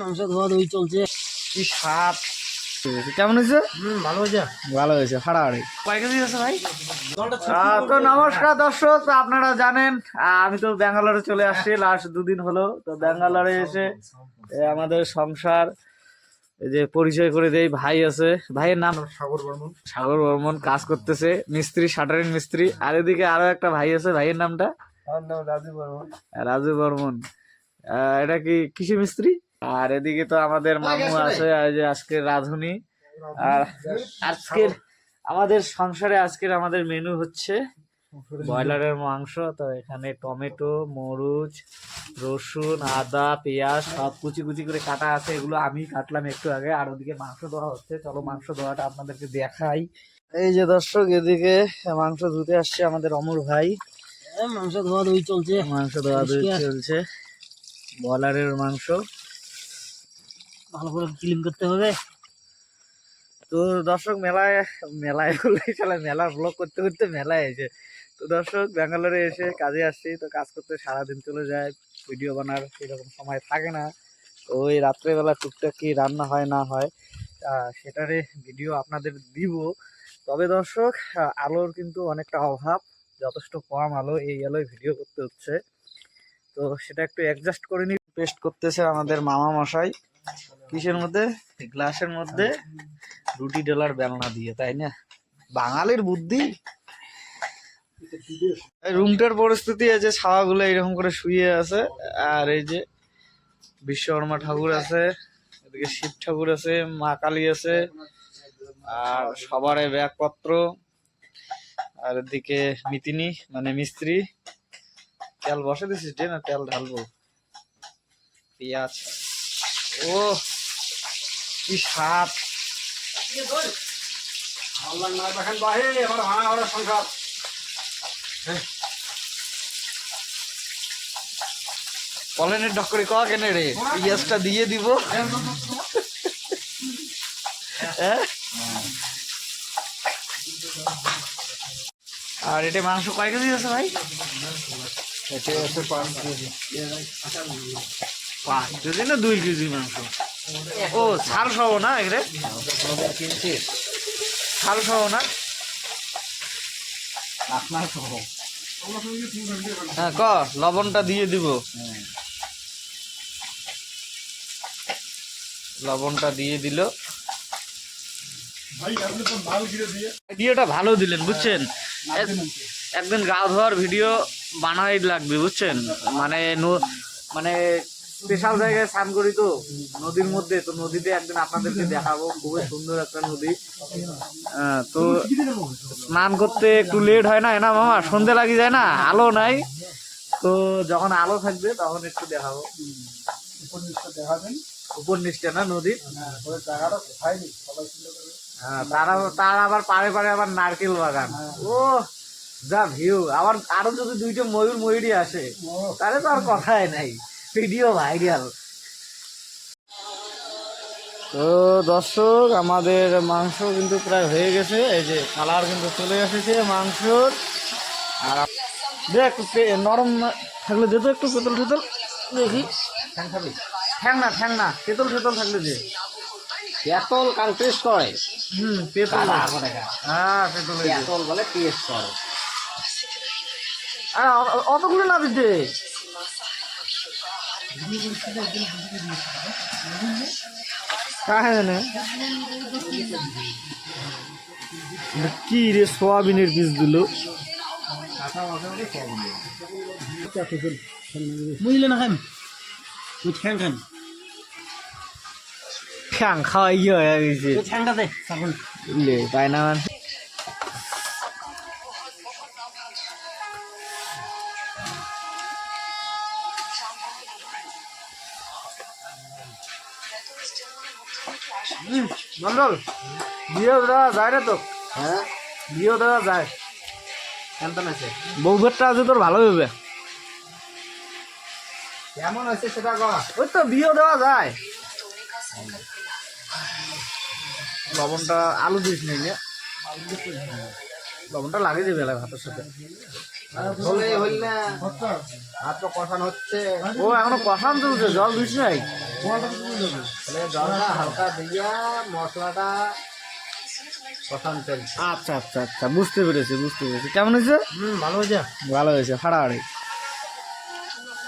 মাংস ধোয়া ধুই চলছে। কি স্বাদ? কেমন হয়েছে? ভালো হয়েছে। ভালো হয়েছে হাড়াহাড়ি। কয় আছে ভাই? তো নমস্কার দর্শক আপনারা জানেন আমি তো ব্যাঙ্গালোরে চলে আসছি লাস্ট দুদিন হলো। তো ব্যাঙ্গালোরে এসে আমাদের সংসার এই যে পরিচয় করে দেই ভাই আছে। ভাইয়ের নাম? সাগর বর্মন। সাগর বর্মন কাজ করতেছে মিস্ত্রি শাটারিং মিস্ত্রি। আর এদিকে আরও একটা ভাই আছে ভাইয়ের নামটা? আমার নাম রাজু বর্মন। রাজু বর্মন। আহ, এটা কি কৃষি মিস্ত্রি? আর এদিকে তো আমাদের মামু আছে যে আজকে রাধুনি। আর আজকের আমাদের সংসারে আজকের আমাদের মেনু হচ্ছে ব্রয়লারের মাংস। তো এখানে টমেটো মরুচ রসুন আদা পেঁয়াজ সব কুচি কুচি করে কাটা আছে। এগুলো আমি কাটলাম একটু আগে আর ওদিকে মাংস ধোয়া হচ্ছে। চলো মাংস ধোয়াটা আপনাদেরকে দেখাই। এই যে দর্শক এদিকে মাংস ধুতে আসছে আমাদের অমর ভাই। মাংস ধোয়া ধুই চলছে। মাংস ধোয়া দুই চলছে। ব্রয়লারের মাংস। ভালো করে ক্লিন করতে হবে। তো দর্শক, মেলায় মেলায় বলে চলে মেলা ব্লগ করতে করতে মেলায় এসে। তো দর্শক, ব্যাঙ্গালোরে এসে কাজে আসছি, তো কাজ করতে সারাদিন চলে যায় ভিডিও বানার সেরকম সময় থাকে না। তো ওই রাত্রেবেলা টুকটাক কি রান্না হয়, না হয় সেটারে ভিডিও আপনাদের দিব। তবে দর্শক আলোর কিন্তু অনেকটা অভাব, যথেষ্ট কম আলো এই আলোয় ভিডিও করতে হচ্ছে। তো সেটা একটু অ্যাডজাস্ট করে নি পেস্ট করতেছে আমাদের মামা মশাই কিসের মধ্যে? গ্লাসের মধ্যে রুটি ডলার বেলনা দিয়ে, তাই না? বাঙালির বুদ্ধি। রুমটার পরিস্থিতি আছে ছাওয়াগুলো এরকম করে শুয়ে আছে, আর এই যে বিশ্বকর্মা ঠাকুর আছে, এদিকে শিব ঠাকুর আছে, মা কালী আছে, আর সবার ব্যাগপত্র, আর এদিকে মিতিনি মানে মিস্ত্রি। তেল বসে দিছিস না তেল ঢালবো। পেঁয়াজ। ও কি স্বাদ? কলেনের ডকরে ক কেনে রে? পেঁয়াজটা দিয়ে দিব। হ্যাঁ? আর এটা মাংস কয় কেজি আছে ভাই? এটা আছে পাঁচ কেজি। পাঁচ কেজি না দুই কেজি মাংস? ও ছাল সহ না কিনছি ছাল সহ না? হ্যাঁ ক, লবণটা দিয়ে দিব। লবণটা দিয়ে দিল। ভিডিওটা ভালো দিলেন, বুঝছেন? এক- একদিন গা ধোয়ার ভিডিও বানাই লাগবে, বুঝছেন? মানে মানে স্পেশাল জায়গায় স্নান করি তো। নদীর মধ্যে তো নদীতে একদিন আপনাদেরকে দেখাবো। খুবই সুন্দর একটা নদী। তো স্নান করতে একটু লেট হয় না না মামা? সন্ধে লাগি যায় না? আলো নাই। তো যখন আলো থাকবে তখন একটু দেখাবো। দেখাবেন উপর নিচটা না নদীর হ্যাঁ, তারা তার আবার পারে পারে আবার নারকেল বাগান। ও যা ভিউ আবার আরও যদি দুইটা ময়ূর ময়ূরই আসে তাহলে তো আর কথাই নাই। Video viral. তো দর্শক আমাদের মাংস কিন্তু প্রায় হয়ে গেছে। এই যে কালার কিন্তু চলে এসেছে মাংসর। আর দেখ নরম থাকলে যেত একটু পেতল টেতল দেখি। ঠ্যাং না ঠ্যাং না তেতল টেতল থাকলে যে পেতল কাল টেস্ট করে হুম পেতল হ্যাঁ পেতল। পেতল বলে টেস্ট করে আরে অতগুলো না দিতে কি রে সোয়াবিনের বীজ দিল? বুঝলে না খান তুই খান খ্যাং খাওয়া ইয়ে হয়ে গেছে তাই না? মন্ডল বিয়ে দেওয়া যায় না তো হ্যাঁ? বিয়ে দেওয়া যায়। কেমন আছে? বউ ভেটটা আছে তোর ভালো হবে। কেমন আছে সেটা কর ওই তো বিয়ে দেওয়া যায়। লবণটা আলু দিস নি নে? লবণটা লাগিয়ে দেবে ভাতের সাথে। হলে হইল না। হাত তো কষানো হচ্ছে। ও এখনও কষান চলছে জল দিস নাই। জলটা হালকা দিয়া মশলাটা আচ্ছা আচ্ছা আচ্ছা বুঝতে পেরেছি বুঝতে পেরেছি। কেমন হয়েছে? ভালো হয়েছে। ভালো হয়েছে হাড়াহাড়ি।